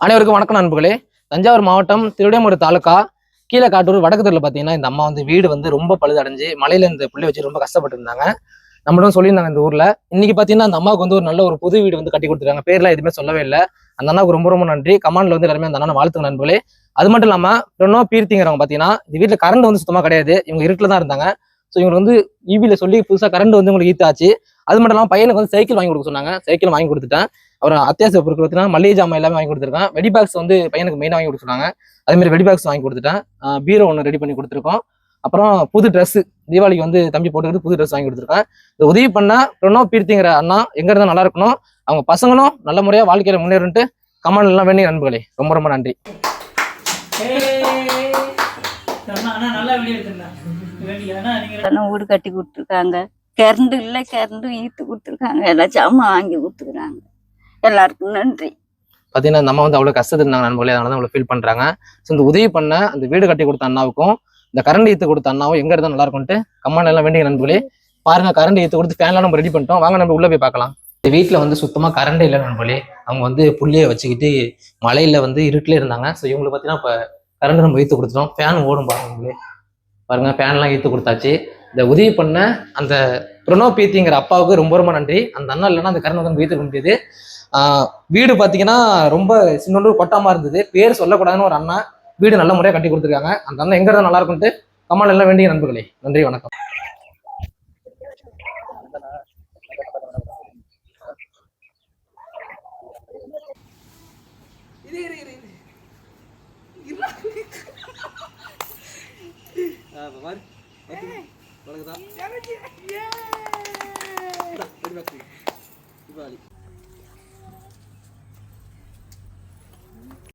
அனைவருக்கும் வணக்கம் நண்பர்களே. தஞ்சாவூர் மாவட்டம் திருவிடைமூர் தாலுக்கா கீழே காட்டூர் வடக்கு தெருவில் பார்த்தீங்கன்னா இந்த அம்மா வந்து வீடு வந்து ரொம்ப பழுதடைஞ்சு மலையில இந்த பிள்ளை வச்சு ரொம்ப கஷ்டப்பட்டு இருந்தாங்க நம்மளும் சொல்லியிருந்தாங்க இந்த ஊர்ல. இன்னைக்கு பார்த்தீங்கன்னா அந்த அம்மாவுக்கு வந்து ஒரு நல்ல ஒரு புது வீடு வந்து கட்டி கொடுத்துருக்காங்க. பேர்லாம் எதுவுமே சொல்லவே இல்லை. அந்த அண்ணாவுக்கு ரொம்ப ரொம்ப நன்றி. கமாண்ட்ல வந்து எல்லாருமே அந்த அண்ணன் வாழ்த்துங்க நண்பர்களே. அது மட்டும் இல்லாம ரெனோ பீர்த்திங்கிறவங்க பார்த்தீங்கன்னா இந்த வீட்டில் கரண்ட் வந்து சுத்தமாக கிடையாது. இவங்க இருட்டில் தான் இருந்தாங்க. ஸோ இவங்க வந்து ஈவில சொல்லி புதுசாக கரண்ட் வந்து உங்களுக்கு ஈத்தாச்சு. அது மட்டும் இல்லாமல் பையனுக்கு வந்து சைக்கிள் வாங்கி கொடுக்க சொன்னாங்க. சைக்கிள் வாங்கி கொடுத்துட்டேன். அப்புறம் அத்தியாவசிய பொருட்கள் கொடுத்துனா மளிகை ஜாமான் எல்லாமே வாங்கி கொடுத்துருக்கேன். வெடி பாக்ஸ் வந்து பையனுக்கு மெயினாக வாங்கி கொடுத்துருக்காங்க. அதேமாதிரி அதே மாதிரி வெடி பாக்ஸ் வாங்கி கொடுத்துட்டேன். பீரோ ஒன்று ரெடி பண்ணி கொடுத்துருக்கோம். அப்புறம் புது ட்ரெஸ் தீபாவளிக்கு வந்து தம்பி போட்டுக்கிட்டு புது ட்ரெஸ் வாங்கி கொடுத்துருக்கேன். இந்த உதவி பண்ணால் பிரணவ் பீர்த்திங்கிற அண்ணா எங்க இருந்தால் நல்லா இருக்கணும். அவங்க பசங்களும் நல்ல முறையா வாழ்க்கையில முன்னேறுன்ட்டு கமெண்ட் எல்லாம் வேண்டிய நண்பர்களே ரொம்ப ரொம்ப நன்றி. அண்ணா வீடு கட்டி கொடுத்துருக்காங்க. கரண்ட் இல்லை கரண்ட் ஈத்து கொடுத்துருக்காங்க. எல்லாம் ஜாமான் வாங்கி கொடுத்துருக்காங்க எல்லாருக்கும் நன்றி. பார்த்தீங்கன்னா நம்ம வந்து அவ்வளோ கஷ்டத்தில் இருந்தாங்க நண்பர்களே அதனால தான் அவ்வளோ ஃபீல் பண்ணுறாங்க ஸோ இந்த உதவி பண்ண அந்த வீடு கட்டி கொடுத்த அண்ணாவுக்கும் இந்த கரண்ட் ஈத்து கொடுத்த அண்ணாவும் எங்கே இருந்தால் நல்லா இருக்கும்ட்டு கம்மான் எல்லாம் வேண்டிய நண்பர்களே. பாருங்க கரண்ட் ஈத்து கொடுத்து ஃபேன்லாம் நம்ம ரெடி பண்ணிட்டோம். வாங்க நம்ம உள்ளே போய் பார்க்கலாம். இந்த வீட்டில் வந்து சுத்தமாக கரண்ட் இல்லை நண்பர்களே. அவங்க வந்து புள்ளியை வச்சுக்கிட்டு மலையில் வந்து இருட்டிலே இருந்தாங்க. ஸோ இவங்களுக்கு பார்த்தீங்கன்னா இப்போ கரண்ட் நம்ம ஈத்து கொடுத்துட்டோம். ஃபேன் ஓடும் பாருங்க நண்பர்களே. பாருங்க ஃபேன்லாம் ஈத்து கொடுத்தாச்சு. இந்த உதவி பண்ண அந்த பிரணோ பீத்திங்கிற அப்பாவுக்கு ரொம்ப ரொம்ப நன்றி. அந்த அண்ணா இல்லைன்னா அந்த கரண்ட் வந்து ஈத்துக்க முடியாது வீடு பார்த்தீங்கன்னா ரொம்ப சின்னொன்று கொட்டாம இருந்தது. பேர் சொல்லக்கூடாதுன்னு ஒரு அண்ணா வீடு நல்ல முறையாக கட்டி கொடுத்துருக்காங்க. அந்த அண்ணன் எங்க இருந்தா நல்லா இருக்கும்ட்டு கமல் எல்லாம் வேண்டிய நண்பர்களே நன்றி வணக்கம். தீபாவளி